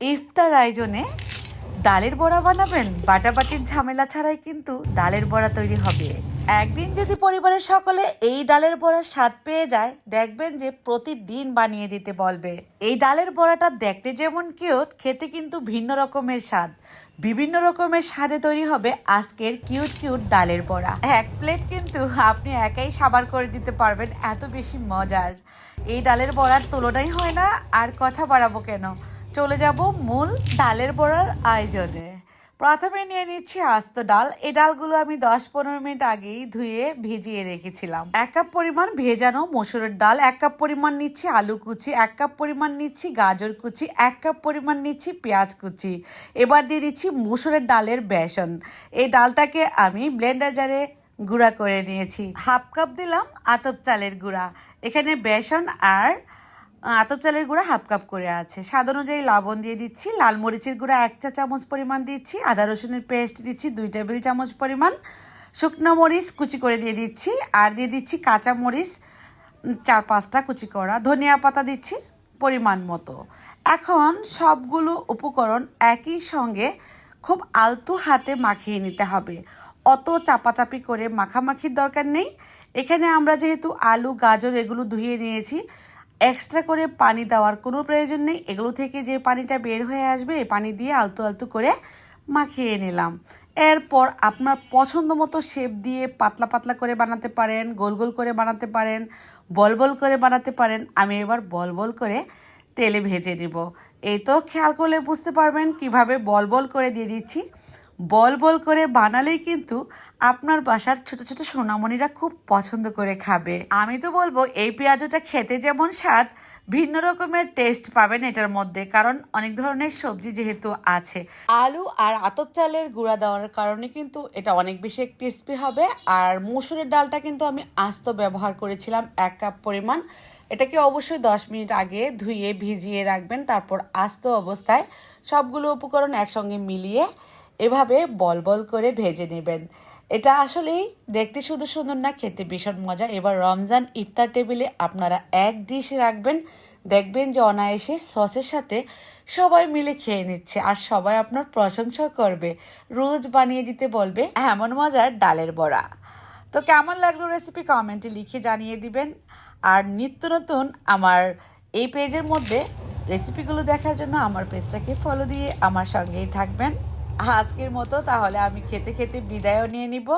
ইফতার আয়োজনে ডালের বড়া বানাবেন? বাটাবাটির ঝামেলা ছাড়াই কিন্তু ডালের বড়া তৈরি হবে। একদিন যদি পরিবারের সকলে এই ডালের বড়ার স্বাদ পেয়ে যায়, দেখবেন যে প্রতিদিন বানিয়ে দিতে বলবে। এই ডালের বড়াটা দেখতে যেমন কিউট খেতে কিন্তু ভিন্ন রকমের স্বাদ। বিভিন্ন রকমের স্বাদে তৈরি হবে আজকের কিউট কিউট ডালের বড়া। এক প্লেট কিন্তু আপনি একাই সাবার করে দিতে পারবেন, এত বেশি মজার। এই ডালের বড়ার তুলনাই হয় না, আর কথা বাড়াবো কেন? চলে যাব মূল ডালের বড়ার আয়োজনে। প্রথমে নিয়ে নিচ্ছি আস্ত ডাল। এই ডালগুলো আমি দশ পনেরো মিনিট আগেই ধুয়ে ভিজিয়ে রেখেছিলাম। এক কাপ পরিমাণ ভেজানো মসুরের ডাল, এক কাপ পরিমাণ নিচ্ছি আলু কুচি, এক কাপ পরিমাণ নিচ্ছি গাজর কুচি, এক কাপ পরিমাণ নিচ্ছি পেঁয়াজ কুচি। এবার দিয়ে দিচ্ছি মসুরের ডালের বেসন। এই ডালটাকে আমি ব্লেন্ডার জারে গুঁড়া করে নিয়েছি। হাফ কাপ দিলাম আতপ চালের গুঁড়া। এখানে বেসন আর আতপ চালের গুঁড়া হাফ কাপ করে আছে। স্বাদ অনুযায়ী লবণ দিয়ে দিচ্ছি, লাল মরিচের গুঁড়া এক চা চামচ পরিমাণ দিচ্ছি, আদা রসুনের পেস্ট দিচ্ছি, দুই টেবিল চামচ পরিমাণ, শুকনো মরিচ কুচি করে দিয়ে দিচ্ছি, আর দিয়ে দিচ্ছি কাঁচা মরিচ চার পাঁচটা কুচি করা, ধনিয়া পাতা দিচ্ছি পরিমাণ মতো। এখন সবগুলো উপকরণ একই সঙ্গে খুব আলতু হাতে মাখিয়ে নিতে হবে। অত চাপাচাপি করে মাখামাখির দরকার নেই। এখানে আমরা যেহেতু আলু, গাজর এগুলো ধুয়ে নিয়েছি এক্সট্রা করে পানি দেওয়ার কোনো প্রয়োজন নেই। এগুলো থেকে যে পানিটা বের হয়ে আসবে পানি দিয়ে আলতু আলতু করে মাখিয়ে নিলাম। এরপর আপনার পছন্দ মতো শেপ দিয়ে পাতলা পাতলা করে বানাতে পারেন, গোল গোল করে বানাতে পারেন, বল বল করে বানাতে পারেন। আমি এবার বল বল করে তেলে ভেজে নেব। এই তো খেয়াল করলে বুঝতে পারবেন কীভাবে বল বল করে দিয়ে দিচ্ছি। বল বল করে বানালেই কিন্তু আপনার বাসার ছোট ছোট সোনামণিরা খুব পছন্দ করে খাবে। আমি তো বলব, এই পেঁয়াজটা খেতে যেমন স্বাদ, ভিন্ন রকমের টেস্ট পাবেন এটার মধ্যে, কারণ অনেক ধরনের সবজি যেহেতু আছে। আলু আর আতপ চালের গুঁড়া দেওয়ার কারণে কিন্তু এটা অনেক বেশি ক্রিস্পি হবে, আর মসুরের ডালটা কিন্তু আমি আস্ত ব্যবহার করেছিলাম এক কাপ পরিমাণ। এটাকে অবশ্যই দশ মিনিট আগে ধুয়ে ভিজিয়ে রাখবেন, তারপর আস্ত অবস্থায় সবগুলো উপকরণ একসঙ্গে মিলিয়ে এভাবে বল বল করে ভেজে নেবেন। এটা আসলেই দেখতে শুধু সুন্দর না, খেতে ভীষণ মজা। এবার রমজান ইফতার টেবিলে আপনারা এক ডিশ রাখবেন। দেখবেন যে অনায়াসে সসের সাথে সবাই মিলে খেয়ে নিচ্ছে আর সবাই আপনার প্রশংসা করবে। রোজ বানিয়ে দিতে বলবে এমন মজার ডালের বড়া। তো কেমন লাগল রেসিপি কমেন্টে লিখে জানিয়ে দিবেন। আর নিত্য নতুন আমার এই পেজের মধ্যে রেসিপিগুলো দেখার জন্য আমার পেজটাকে ফলো দিয়ে আমার সঙ্গেই থাকবেন। আজকের মতো, তাহলে আমি খেতে খেতে বিদায়ও নিয়ে নিব।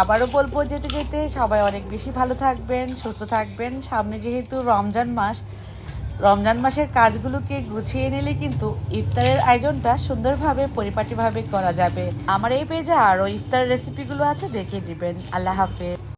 আবারও বলব যেতে যেতে সবাই অনেক বেশি ভালো থাকবেন, সুস্থ থাকবেন। সামনে যেহেতু রমজান মাস, রমজান মাসের কাজগুলোকে গুছিয়ে নিলে কিন্তু ইফতারের আয়োজনটা সুন্দরভাবে, পরিপাটিভাবে করা যাবে। আমার এই পেজে আরও ইফতার রেসিপিগুলো আছে দেখিয়ে দিবেন আল্লাহ হাফেজ।